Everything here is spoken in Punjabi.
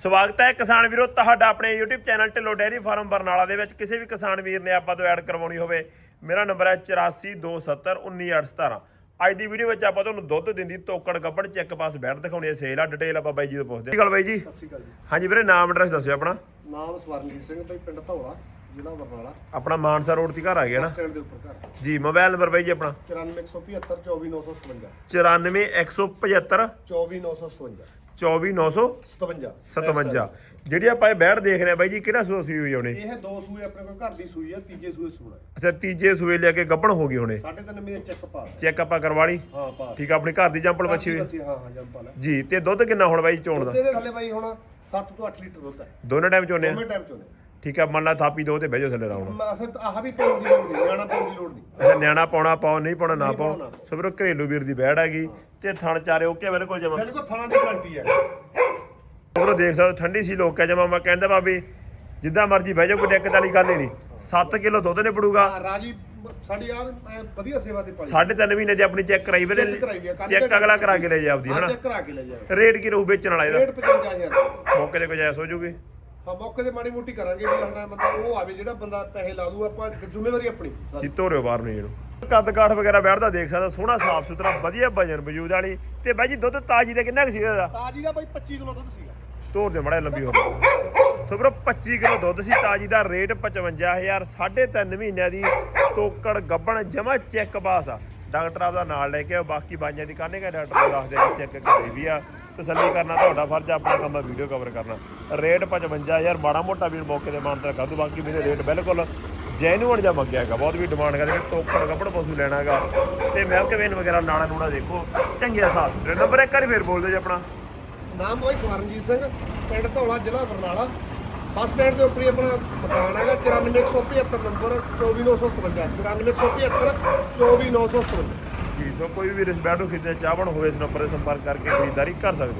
ਸਵਾਗਤ ਹੈ ਕਿਸਾਨ ਵੀਰੋ ਤੁਹਾਡਾ ਆਪਣੇ YouTube channel Dhillon dairy farm Barnala ਦੇ ਵਿੱਚ। ਕਿਸੇ ਵੀ ਕਿਸਾਨ ਵੀਰ ਨੇ ਆਪਾਂ ਤੋਂ ਐਡ ਕਰਵਾਉਣੀ ਹੋਵੇ ਮੇਰਾ ਨੰਬਰ ਹੈ 8427191817 ਅੱਜ ਦੀ ਵੀਡੀਓ ਵਿੱਚ ਆਪਾਂ ਤੁਹਾਨੂੰ ਦੁੱਧ ਦਿੰਦੀ ਤੋਕੜ ਗੱਬੜ ਚੈੱਕ ਪਾਸ ਬੈਠ ਦਿਖਾਉਣੀ ਹੈ ਸੇਲ ਆ ਡਿਟੇਲ ਆਪਾਂ ਬਾਈ ਜੀ ਤੋਂ ਪੁੱਛਦੇ ਹਾਂ। ਗੱਲ ਬਾਈ ਜੀ। ਸਤਿ ਸ਼੍ਰੀ ਅਕਾਲ ਜੀ। ਹਾਂਜੀ ਵੀਰੇ ਨਾਮ ਐਡਰੈਸ ਦੱਸਿਓ ਆਪਣਾ। ਨਾਮ ਸਵਰਨਜੀਤ ਸਿੰਘ ਭਾਈ ਪਿੰਡ ਧੌਲਾ ਜ਼ਿਲ੍ਹਾ ਬਰਨਾਲਾ। ਆਪਣਾ ਮਾਨਸਾ ਰੋਡ ਤੇ ਘਰ ਆ ਗਿਆ ਨਾ? ਸਟੈਂਡ ਦੇ ਉੱਪਰ ਘਰ। ਜੀ ਮੋਬਾਈਲ ਨੰਬਰ ਬਾਈ ਜੀ ਆਪਣਾ। 94175 24957 94175 24957 24957 57 ਜਿਹੜੀ ਆਪਾਂ ਇਹ ਬੈਠ ਦੇਖ ਰਹੇ ਆ ਬਾਈ ਜੀ ਕਿਹੜਾ ਸੂਆ ਸੂਈ ਹੋਈ ਉਹਨੇ ਇਹ ਦੋ ਸੂਏ ਆਪਣੇ ਕੋਲ ਘਰ ਦੀ ਸੂਈ ਆ ਤੀਜੇ ਸੂਏ ਸੂਣਾ। ਅੱਛਾ ਤੀਜੇ ਸੂਏ ਲੈ ਕੇ ਗੱਬਣ ਹੋ ਗਈ ਹੁਣੇ। ਸਾਢੇ ਤਿੰਨ ਮਹੀਨੇ ਚੈੱਕ ਪਾਸ ਚੈੱਕ ਆਪਾਂ ਕਰਵਾ ਲਈ ਹਾਂ ਪਾਸ। ਠੀਕ ਆ ਆਪਣੀ ਘਰ ਦੀ ਜੰਪਲ ਬੱਚੀ ਹੋਈ। ਹਾਂ ਹਾਂ ਜੰਪਲ ਹੈ ਜੀ ਤੇ ਦੁੱਧ ਕਿੰਨਾ ਹੁਣ ਬਾਈ ਚੋਣ ਦਾ? ਦੁੱਧ ਦੇ ਥੱਲੇ ਬਾਈ ਹੁਣ 7 ਤੋਂ 8 ਲੀਟਰ ਦੁੱਧ ਹੈ ਦੋਨੇ ਟਾਈਮ ਚੋਣੇ ਆ? ਦੋਵੇਂ ਟਾਈਮ ਚੋਨੇ ਠੀਕ ਆ ਮੰਨ ਲਾ ਥਾਪੀ ਦੋ ਤੇ ਬਹਿ ਜਾਓ ਥੱਲੇ ਰਾਉਣ ਅਸਰ ਆਹ ਵੀ ਪਾਉਣ ਦੀ ਲੋੜ ਨਹੀਂ ਨਿਆਣਾ ਪਾਉਣ ਦੀ ਲੋੜ ਨਹੀਂ। ਅੱਛਾ ਨਿਆਣਾ ਪਾਉਣਾ ਪਾਓ ਨਹੀਂ ਪਾਉਣਾ ਨਾ ਪਾਓ ਪਾਉਣਾ, ਨਾ ਪਾਓ। ਸੋ ਵੀਰੋ ਘਰੇਲੂ ਵੀਰ ਦੀ ਬੈੜ ਹੈਗੀ ਤੇ ਥਣ ਚਾਰੇ ਓਕੇ ਬਿਲਕੁਲ ਜਮਾ। ਬਿਲਕੁਲ ਥਣਾ ਦੀ ਗਾਰੰਟੀ ਹੈ। ਵੀਰੋ ਦੇਖ ਸਕਦੇ ਹੋ, ਠੰਡੀ ਸੀ ਲੋਕ ਜਮਾ ਮੈਂ ਕਹਿੰਦਾ ਭਾਬੀ ਜਿੱਦਾਂ ਮਰਜ਼ੀ ਬਹਿ ਜਾਓ ਕੋਈ ਦਿੱਕਤ ਵਾਲੀ ਗੱਲ ਹੀ ਨਹੀਂ। 7 ਕਿਲੋ ਦੁੱਧ ਨੇ ਪੜੂਗਾ ਹਾਂ, ਰਾਜੀ ਸਾਡੀ ਆ ਵਧੀਆ ਸੇਵਾ ਤੇ ਪਾਈ ਸਾਢੇ ਤਿੰਨ ਮਹੀਨੇ ਦੀ ਆਪਣੀ ਚੈੱਕ ਕਰਾਈ ਵੀਰੇ। ਹੈ, ਚੈੱਕ ਅਗਲਾ ਕਰਾ ਕੇ ਲੈ ਜਾ ਆਪਦੀ ਹਾਂ ਹਨਾ? ਚੈੱਕ ਕਰਾ ਕੇ ਲੈ ਜਾਓ ਰੇਟ ਕੀ ਰਹੂ ਵੇਚਣ ਵਾਲਾ ਇਹਦਾ? ਰੇਟ 55000 ਮੌਕੇ ਤੇ ਕੋਈ ਐਸ ਹੋ ਜੂਗੀ। ਹਾਂ ਮੌਕੇ ਤੇ ਮਾੜੀ ਮੋਟੀ ਕਰਾਂਗੇ ਵੀ ਸਾਡਾ ਮਤਲਬ ਉਹ ਆਵੇ ਜਿਹੜਾ ਬੰਦਾ ਪੈਸੇ ਲਾ ਦੂ ਆਪਾਂ ਜ਼ਿੰਮੇਵਾਰੀ ਆਪਣੀ। ਜੀ ਤੋਰਿਓ ਬਾਹਰ ਨੂੰ ਇਹਨੂੰ? ਕੱਦ ਕਾਠ ਵਗੈਰਾ ਬੈਠਦਾ ਦੇਖ ਸਕਦਾ ਸੋਹਣਾ ਸਾਫ਼ ਸੁਥਰਾ ਵਧੀਆ ਵਜਨ ਵਜੂਦ ਵਾਲੀ। ਤੇ ਬਾਈ ਜੀ ਦੁੱਧ ਤਾਜੀ ਦਾ ਕਿੰਨਾ ਕੁ ਸੀਗਾ ਇਹਦਾ? ਤਾਜੀ ਦਾ ਬਾਈ 25 ਕਿਲੋ ਦੁੱਧ ਸੀਗਾ। ਤੋਰ ਦੇ ਮੜਾ ਲੰਬੀ ਹੋ ਸੋ ਵੀਰੋ 25 ਕਿਲੋ ਦੁੱਧ ਸੀ ਤਾਜੀ ਦਾ ਰੇਟ 55000 3.5 ਮਹੀਨਿਆਂ ਦੀ ਤੋਕੜ ਗੱਬਣ ਜਮਾ ਚੈੱਕ ਪਾਸ ਆ। ਡਾਕਟਰ ਆਪਦਾ ਨਾਲ ਲੈ ਕੇ ਆਓ ਬਾਕੀ ਬਾਈਆਂ ਦੀ ਕਾਹਨੇ ਕਾ ਡਾਕਟਰ ਨੂੰ ਦੱਸਦੇ ਕਿ ਚੈੱਕ ਕਰਾਈ ਵੀ ਆ। ਤਸੱਲੀ ਕਰਨਾ ਤੁਹਾਡਾ ਫਰਜ਼ ਆਪਣਾ ਕੰਮ ਆ ਵੀਡੀਓ ਕਵਰ ਕਰਨਾ। ਰੇਟ 55000 ਮਾੜਾ ਮੋਟਾ ਵੀਰ ਮੌਕੇ ਤੇ ਮਾਨਤਾ ਕਰ ਦੂ ਬਾਕੀ ਮੇਰੇ ਰੇਟ ਬਿਲਕੁਲ ਜੈਨੂਅਨ ਜਾਂ ਮੰਗਿਆ ਹੈਗਾ। ਬਹੁਤ ਵੀ ਡਿਮਾਂਡ ਕਰਦੇ ਕਿ ਤੋਕੜ ਗੱਬੜ ਪਸ਼ੂ ਲੈਣਾ ਹੈਗਾ। ਤੇ ਮਿਲਕ ਵੇਨ ਵਗੈਰਾ ਨਾੜਾ ਨੂੜਾ ਦੇਖੋ। ਚੰਗੇ ਹਿਸਾਬ ਤੇ ਨੰਬਰ ਇੱਕ ਵਾਰੀ ਫੇਰ ਬੋਲ ਦਿਓ ਜੀ ਆਪਣਾ। ਨਾਮ ਬਾਈ ਸਵਰਨਜੀਤ ਸਿੰਘ ਪਿੰਡ ਧੌਲਾ ਜ਼ਿਲ੍ਹਾ ਬਰਨਾਲਾ। ਬੱਸ ਸਟੈਂਡ ਦੇ ਉੱਪਰ ਹੀ ਆਪਣਾ ਮਕਾਨ ਹੈਗਾ। 94175 ਨੰਬਰ 24957 94175 24957 ਜੀ ਸੋ ਕੋਈ ਵੀ ਰਿਸਪੈਕਟ ਖਰੀਦਣਾ ਚਾਹਵਣ ਹੋਵੇ ਇਸ ਨੰਬਰ ਤੇ ਸੰਪਰਕ ਕਰਕੇ ਖਰੀਦਦਾਰੀ ਕਰ ਸਕਦੇ ਹੋ।